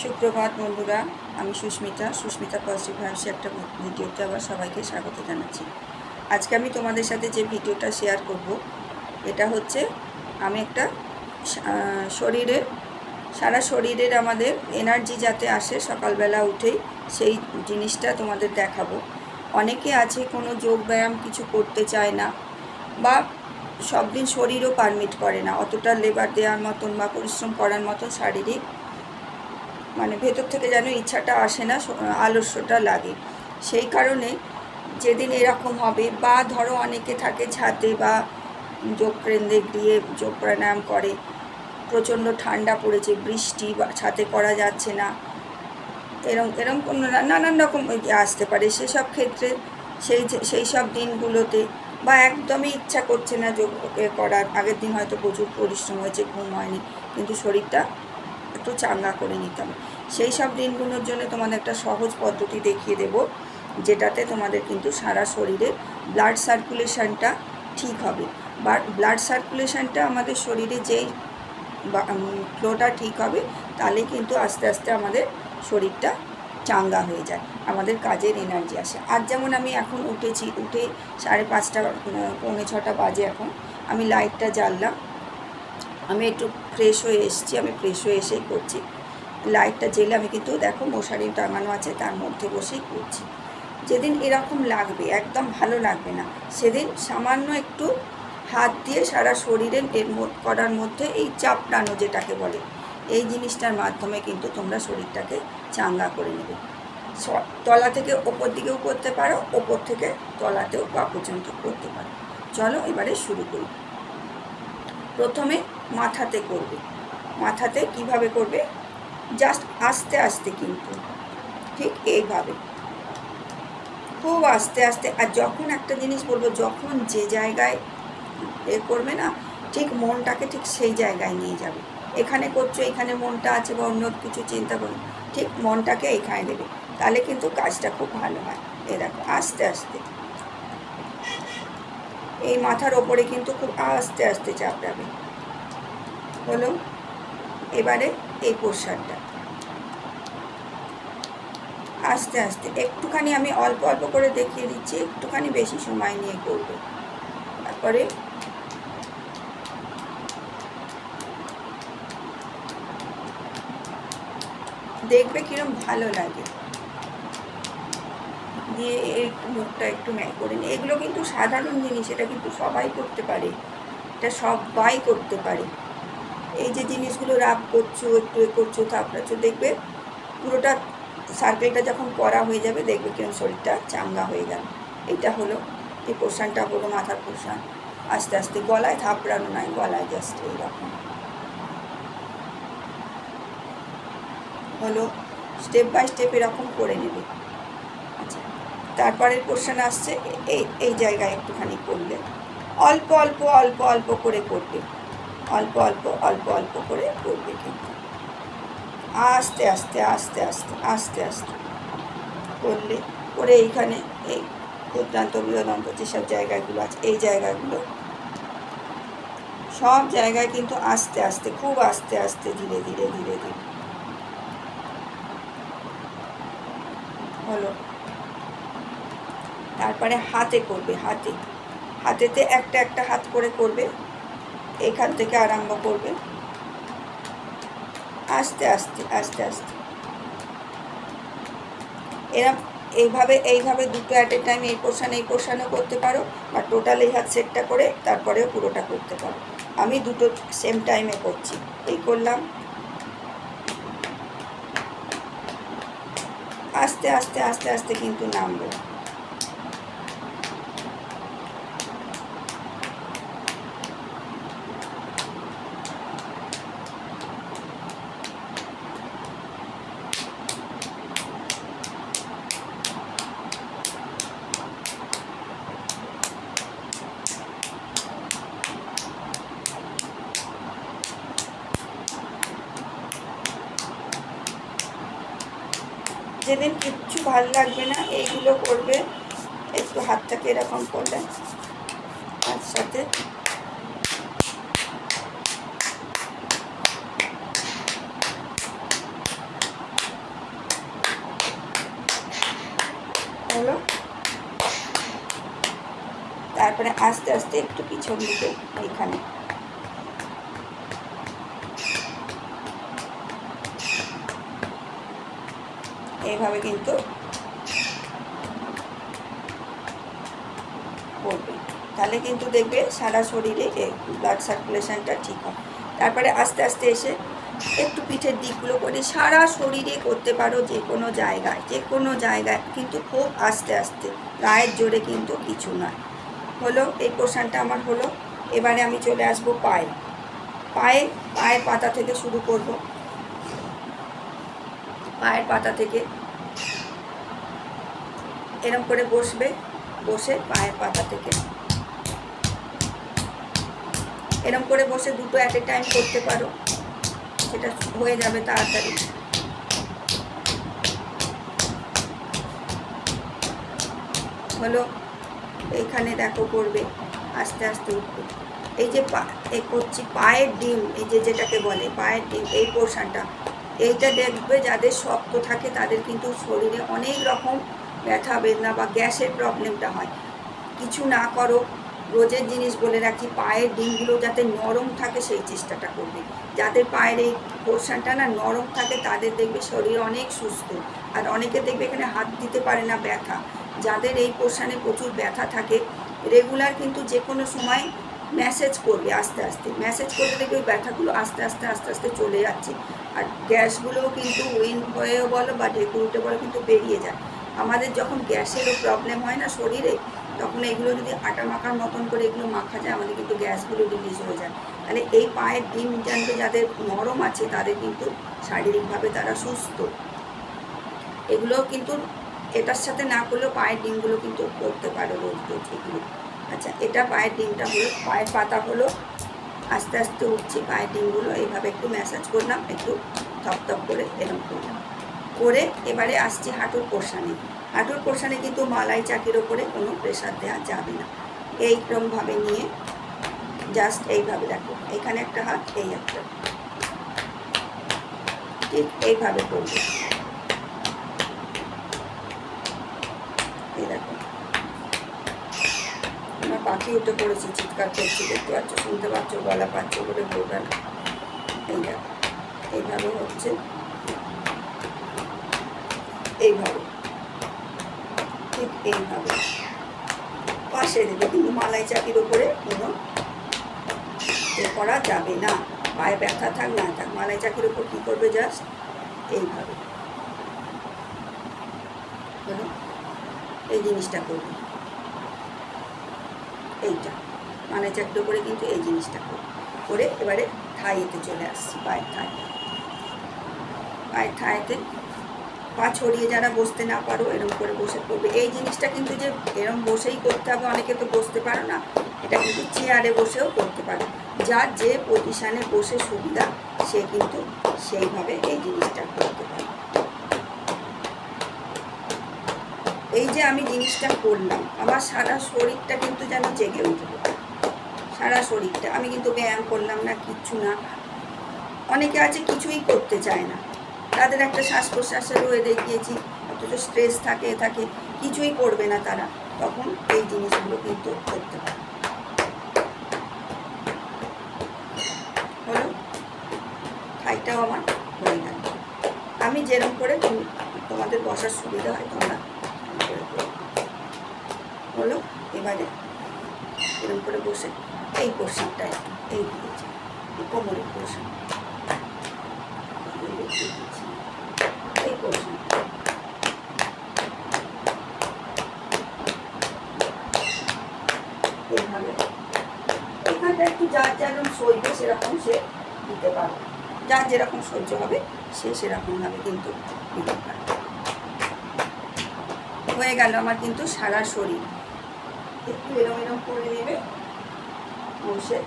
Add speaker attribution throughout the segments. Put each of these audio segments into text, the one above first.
Speaker 1: সুপ্রভাত বন্ধুরা, আমি সুস্মিতা। সুস্মিতা পজিটিভ ভার্সি একটা ভিডিওতে আবার সবাইকে স্বাগত জানাচ্ছি। আজকে আমি তোমাদের সাথে যে ভিডিওটা শেয়ার করব, এটা হচ্ছে আমি একটা শরীরের সারা শরীরের আমাদের এনার্জি যাতে আসে সকালবেলা উঠেই, সেই জিনিসটা তোমাদের দেখাবো। অনেকে আছে কোনো যোগ ব্যায়াম কিছু করতে চায় না বা সব দিন শরীরও পারমিট করে না। অতটা লেবার দেওয়ার মতন বা পরিশ্রম করার মতন শারীরিক মানে ভেতর থেকে যেন ইচ্ছাটা আসে না আলস্যটা লাগে। সেই কারণে যেদিন এরকম হবে বা ধরো অনেকে থাকে ছাদে বা যোগ কেন্দ্রে গিয়ে যোগ প্রাণায়াম করে, প্রচণ্ড ঠান্ডা পড়েছে, বৃষ্টি বা ছাদে করা যাচ্ছে না, এরম এরম কোনো নানান রকম আসতে পারে। সেসব ক্ষেত্রে সেই সেই সব দিনগুলোতে বা একদমই ইচ্ছা করছে না যোগ করার। আগের দিন হয়তো প্রচুর পরিশ্রম হয়েছে, ঘুম হয়নি, কিন্তু শরীরটা একটু চাঙ্গা করে নিতে হবে সেই সব দিনগুলোর জন্য তোমাদের একটা সহজ পদ্ধতি দেখিয়ে দেব, যেটাতে তোমাদের কিন্তু সারা শরীরে ব্লাড সার্কুলেশনটা ঠিক হবে। বা ব্লাড সার্কুলেশনটা আমাদের শরীরে যেই ফ্লোটা ঠিক হবে তাহলে কিন্তু আস্তে আস্তে আমাদের শরীরটা চাঙ্গা হয়ে যায়, আমাদের কাজের এনার্জি আসে। আজ যেমন আমি এখন উঠেছি, উঠে সাড়ে পাঁচটা পৌনে ছটা বাজে এখন, আমি লাইটটা জ্বাললাম আমি একটু ফ্রেশ হয়ে এসেছি, আমি ফ্রেশ হয়ে এসেই করছি। লাইটটা জেলে আমি কিন্তু দেখো মশারি টাঙানো আছে, তার মধ্যে বসেই করছি। যেদিন এরকম লাগবে, একদম ভালো লাগবে না, সেদিন সামান্য একটু হাত দিয়ে সারা মো- করার মধ্যে এই চাপড়ানো যেটাকে বলে, এই জিনিসটার মাধ্যমে কিন্তু তোমরা শরীরটাকে চাঙ্গা করে নেবে। তলা থেকে ওপর দিকেও করতে পারো, ওপর থেকে তলাতেও পা পর্যন্ত করতে পারো। চলো এবারে শুরু করি। প্রথমে মাথাতে করবে। মাথাতে কীভাবে করবে? জাস্ট আস্তে আস্তে কিন্তু। ঠিক এইভাবে। খুব আস্তে আস্তে। আর যখন একটা জিনিস বলব, যখন যে জায়গায় এ করবে না, ঠিক মনটাকে ঠিক সেই জায়গায় নিয়ে যাবে। এখানে করছ, এখানে মনটা আছে বা অন্য কিছু চিন্তা করো, ঠিক মনটাকে এখানে দেবে। তাহলে কিন্তু কাজটা খুব ভালো হয়। এ দেখো, আস্তে আস্তে। এই মাথার ওপরে কিন্তু খুব আস্তে আস্তে চাপড়াবে হলো এবারে এই পোর্শনটা। আস্তে আস্তে, একটুখানি আমি অল্প অল্প করে দেখিয়ে দিচ্ছি, একটুখানি বেশি সময় নিয়ে করবে। তারপরে দেখবে কিরম ভালো লাগে। দিয়ে এই মুখটা একটু ম্যাক করে নিই। এগুলো কিন্তু সাধারণ জিনিস, এটা কিন্তু সবাই করতে পারে। এটা সবাই করতে পারে। এই যে জিনিসগুলো রাব করছ, একটু এ করছ থাপড়াচ্ছো দেখবে। পুরোটা সার্কেলটা যখন করা হয়ে যাবে, দেখবে কিরম শরীরটা চাঙ্গা হয়ে গেল। এটা হলো এই পোর্শনটা হলো মাথার পোর্শন আস্তে আস্তে গলায় থাপড়ানো নয় গলায় জাস্ট এইরকম। হলো স্টেপ বাই স্টেপ এরকম করে নেবে। আচ্ছা তারপরের পোর্শন আসছে এই এই জায়গায় একটুখানি করলে। অল্প অল্প অল্প অল্প করে করবে। অল্প অল্প অল্প অল্প করে করবে কিন্তু। আস্তে আস্তে আস্তে আস্তে আস্তে আস্তে করলে, করে এইখানে এই ক্ষুদ্রান্ত বৃহদান্ত যেসব জায়গাগুলো আছে, এই জায়গাগুলো। সব জায়গায় কিন্তু আস্তে আস্তে, খুব আস্তে আস্তে ধীরে ধীরে ধীরে ধীরে। হলো। তারপরে হাতে করবে, হাতে। হাতেতে একটা একটা হাত করে করবে। এখান থেকে আরম্ভ করবে। আস্তে আস্তে আস্তে আস্তে। এরম, এইভাবে এইভাবে দুটো অ্যাট এ টাইম এই পোর্শন এই পোর্শনও করতে পারো বা টোটাল এই হাত সেটটা করে তারপরেও পুরোটা করতে পারো। আমি দুটো সেম টাইমে করছি। এই করলাম। আস্তে আস্তে আস্তে আস্তে কিন্তু নামবে যেদিন কিচ্ছু ভালো লাগবে না, এইগুলো করবে। একটু হাতটাকে এরকম করলে, তার সাথে। হলো। তারপরে আস্তে আস্তে একটু পিছন দিকে এখানে এইভাবে কিন্তু করবে। তাহলে কিন্তু দেখবে সারা শরীরে ব্লাড সার্কুলেশনটা ঠিক হয়। তারপরে আস্তে আস্তে এসে একটু পিঠের দিকগুলো করে সারা শরীরে করতে পারো যে কোনো জায়গায়, যে কোনো জায়গায়, কিন্তু খুব আস্তে আস্তে। গায়ের জোরে কিন্তু কিছু নয় হলো, এই পোর্শনটা আমার হলো। এবারে আমি চলে আসব পায়ে। পায়ে, পায়ের পাতা থেকে শুরু করব। পায়ের পাতা থেকে এরম করে বসবে, বসে পায়ের পাতা থেকে। এরম করে বসে দুটো অ্যাট এ টাইম করতে পারো। সেটা হয়ে যাবে তাড়াতাড়ি। হলো এইখানে দেখো করবে, আস্তে আস্তে উঠবে। এই যে পা, এই করছি পায়ের ডিম, এই যে যেটাকে বলে পায়ের ডিম, এই পোর্শনটা এইটা দেখবে যাদের শক্ত থাকে তাদের কিন্তু শরীরে অনেক রকম ব্যথা, বেদনা বা গ্যাসের প্রবলেমটা হয়। কিছু না করো, রোজের জিনিস বলে রাখি, পায়ের ডিমগুলো যাতে নরম থাকে সেই চেষ্টাটা করবে। যাদের পায়ের এই পোর্শনটা না নরম থাকে, তাদের দেখবে শরীর অনেক সুস্থ। আর অনেকে দেখবে এখানে হাত দিতে পারে না ব্যথা। যাদের এই পোর্শানে প্রচুর ব্যথা থাকে, রেগুলার কিন্তু যে কোনো সময় ম্যাসেজ করবে আস্তে আস্তে। ম্যাসেজ করলে দেখবে ওই ব্যথাগুলো আস্তে আস্তে আস্তে আস্তে চলে যাচ্ছে। আর গ্যাসগুলোও কিন্তু উইন হয়েও বলো বা ঢেকুরুটে বলো কিন্তু বেরিয়ে যায়। আমাদের যখন গ্যাসেরও প্রবলেম হয় না শরীরে, তখন এগুলো যদি আটা মাখার মতন করে এগুলো মাখা যায়, আমাদের কিন্তু গ্যাসগুলো রিলিজ হয়ে যায়। তাহলে এই পায়ের ডিম জানতে যাদের নরম আছে, তাদের কিন্তু শারীরিকভাবে তারা সুস্থ। এগুলোও কিন্তু এটার সাথে না করলেও পায়ের ডিমগুলো কিন্তু করতে পারো রোজ রোজ এগুলো। আচ্ছা এটা পায়ের ডিমটা হলো, পায়ের পাতা হলো, আস্তে আস্তে উঠছি পায়ের ডিমগুলো, এইভাবে একটু ম্যাসাজ করলাম, একটু থপথপ করে এরকম করলাম। করে এবারে আসছি হাঁটুর পোর্শানে হাঁটুর পোর্শানে কিন্তু মালাই চাকির ওপরে কোনো প্রেশার দেওয়া যাবে না। এইরকমভাবে নিয়ে জাস্ট এইভাবে দেখো, এখানে একটা হাত, এই একটা। ঠিক এইভাবে করবে। এই দেখো। পাখি উঠে পড়েছি, চিৎকার করছি, দেখতে পাচ্ছ, শুনতে পাচ্ছ, গলা পাচ্ছ বলে এই দেখো, এইভাবে হচ্ছে। এইভাবে। ঠিক এইভাবে। পাশে দেবে কিন্তু মালাই চাকির উপরে কোনো করা যাবে না। পায়ে ব্যথা থাক, না থাক, মালাই চাকির উপর কী করবে জাস্ট এইভাবে। এই জিনিসটা করবে। এইটা। মালাই চাকির উপরে কিন্তু এই জিনিসটা করবে করে এবারে থাইতে চলে আসছি, পায়ের থাই। পায়ের থাইতে পা ছড়িয়ে যারা বসতে না পারো, এরম করে বসে পড়বে। এই জিনিসটা কিন্তু যে এরম বসেই করতে হবে, অনেকে তো বসতে পারো না, এটা কিন্তু চেয়ারে বসেও করতে পারো। যার যে পজিশানে বসে সুবিধা, সে কিন্তু সেইভাবে এই জিনিসটা করতে পারে। এই যে আমি জিনিসটা করলাম, আমার সারা শরীরটা কিন্তু যেন জেগে উঠল। সারা শরীরটা। আমি কিন্তু ব্যায়াম করলাম না, কিচ্ছু না। অনেকে আছে, কিছুই করতে চায় না। তাদের একটা শ্বাস প্রশ্বাসের রয়ে দেখিয়েছি, অথচ স্ট্রেস থাকে থাকে, কিছুই করবে না তারা। তখন এই জিনিসগুলো কিন্তু করতে পারে। হলো ঠাইটাও আমার হয়ে গেল। আমি যেরকম করে তুমি- তোমাদের বসার সুবিধা হয় তোমরা হলো এবারে এরকম করে বসে এই পোর্শনটা একটু এই দিয়েছে কোমরের পোর্শন এই পোর্শন এইভাবে এখানটা একটু সহ্য সেরকম সে দিতে পারবে। যার যেরকম সহ্য হবে, সে সেরকমভাবে কিন্তু দিতে পারবে। হয়ে গেল আমার কিন্তু সারা শরীর। একটু এরম এরম করে নেবে, বসে।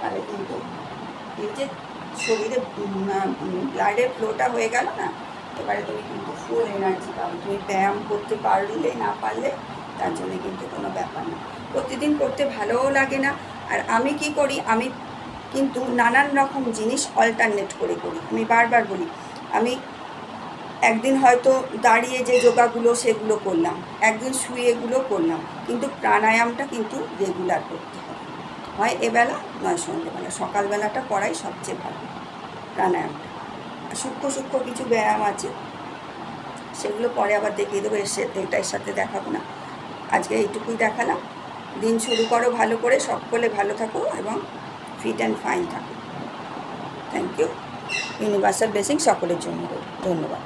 Speaker 1: তাহলে কিন্তু এই যে শরীরে ব্লাডের ফ্লোটা হয়ে গেল না, এবারে তুমি কিন্তু ফুল এনার্জি পাবে। তুমি ব্যায়াম করতে পারলে না পারলে, তার জন্য কিন্তু কোনো ব্যাপার না। প্রতিদিন করতে ভালোও লাগে না আর আমি কি করি? আমি কিন্তু নানান রকম জিনিস অল্টারনেট করে করি। আমি বারবার বলি, আমি একদিন হয়তো দাঁড়িয়ে যে যোগাগুলো সেগুলো করলাম, একদিন শুয়ে এগুলো করলাম, কিন্তু প্রাণায়ামটা কিন্তু রেগুলার করতে হবে। হয় এবেলা, নয় সন্ধ্যেবেলা সকালবেলাটা করাই সবচেয়ে ভালো, প্রাণায়ামটা। সূক্ষ্ম সূক্ষ্ম কিছু ব্যায়াম আছে, সেগুলো পরে আবার দেখিয়ে দেবো, এর সে- এটার সাথে দেখাবো না। আজকে এইটুকুই দেখালাম। দিন শুরু করো, ভালো করে, সকলে ভালো থাকো এবং ফিট অ্যান্ড ফাইন থাকো। থ্যাংক ইউ ইউনিভার্সাল ব্লেসিং সকলের জন্য ধন্যবাদ।